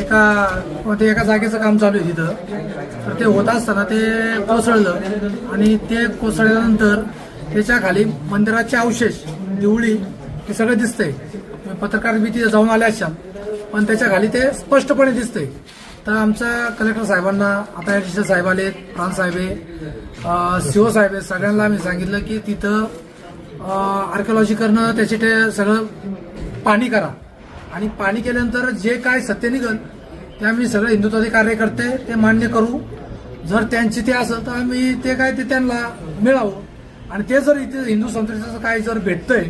एका ते एका जागेचं काम चालू आहे तिथं. तर ते होत असताना ते कोसळलं आणि ते कोसळल्यानंतर त्याच्याखाली मंदिराचे अवशेष दिवळी हे सगळं दिसतंय. म्हणजे पत्रकार मी तिथे जाऊन आले असाल पण त्याच्याखाली ते स्पष्टपणे दिसतंय. तर आमच्या कलेक्टर साहेबांना आता ऍडिशनल साहेब आले प्राण साहेब आहे सीओ साहेब आहे सगळ्यांना आम्ही सांगितलं की तिथं आर्किओलॉजी करणं त्याचे ते सगळं पाणी करा. आणि पाणी केल्यानंतर जे काय सत्य निघल ते आम्ही सगळे हिंदुत्वादी कार्यकर्ते ते मान्य करू. जर त्यांची ते असेल तर आम्ही ते काय ते त्यांना मिळावं. आणि ते जर इथे हिंदू संस्कृतीचं काय जर भेटतंय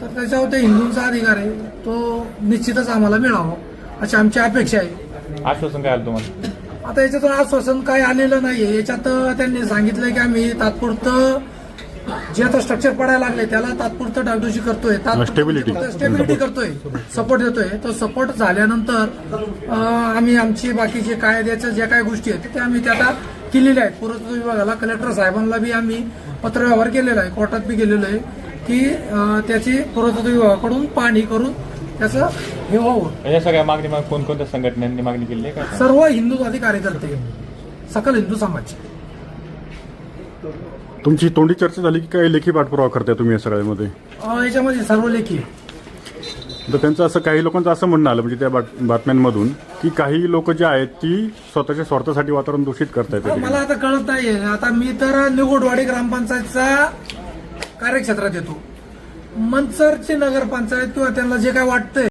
तर त्याच्यावर ते हिंदूंचा अधिकार आहे. तो निश्चितच आम्हाला मिळावा अशी आमची अपेक्षा आहे. आश्वासन काय आलं तुम्हाला? आता याच्यातून आश्वासन काय आलेलं नाहीये. याच्यात त्यांनी सांगितलं की आम्ही तात्पुरतं जे आता स्ट्रक्चर पडायला लागले त्याला तात्पुरतं डागडुजी करतोय Stability. स्टेबिलिटी करतोय सपोर्ट देतोय. तो सपोर्ट झाल्यानंतर अं, आम्ही आमची बाकीचे कायद्याच्या ज्या काही गोष्टी आहेत ते आम्ही त्या आता केलेल्या आहेत. पुरातत्व विभागाला कलेक्टर साहेबांना बी आम्ही पत्रव्यवहार केलेला आहे कोर्टात बी गेलेलो आहे की त्याची पुरातत्व विभागाकडून पाहणी करून त्याचं हे व्हावं या सगळ्या मागणी मग कोणकोणत्या संघटनांनी मागणी केली आहे सर्व हिंदुत्वादी कार्यकर्ते सकल हिंदू समाज तुमची तोंडी चर्चा झाली की काही लेखी पाठपुरावा करताय तुम्ही या सगळ्यामध्ये अं, याच्यामध्ये सर्व लेखी आहे. तर त्यांचं असं काही लोकांचं असं म्हणणं आलं म्हणजे त्या बात- बातम्यांमधून की काही लोक जे आहेत ती स्वतःच्या स्वार्थासाठी वातावरण दूषित करतायत त्या मला ठिकाणी. आता कळत नाहीये आता मी तर निगोडवाडी ग्रामपंचायतचा कार्यक्षेत्रात येतो मंचरची नगरपंचायत किंवा त्यांना जे काय वाटतंय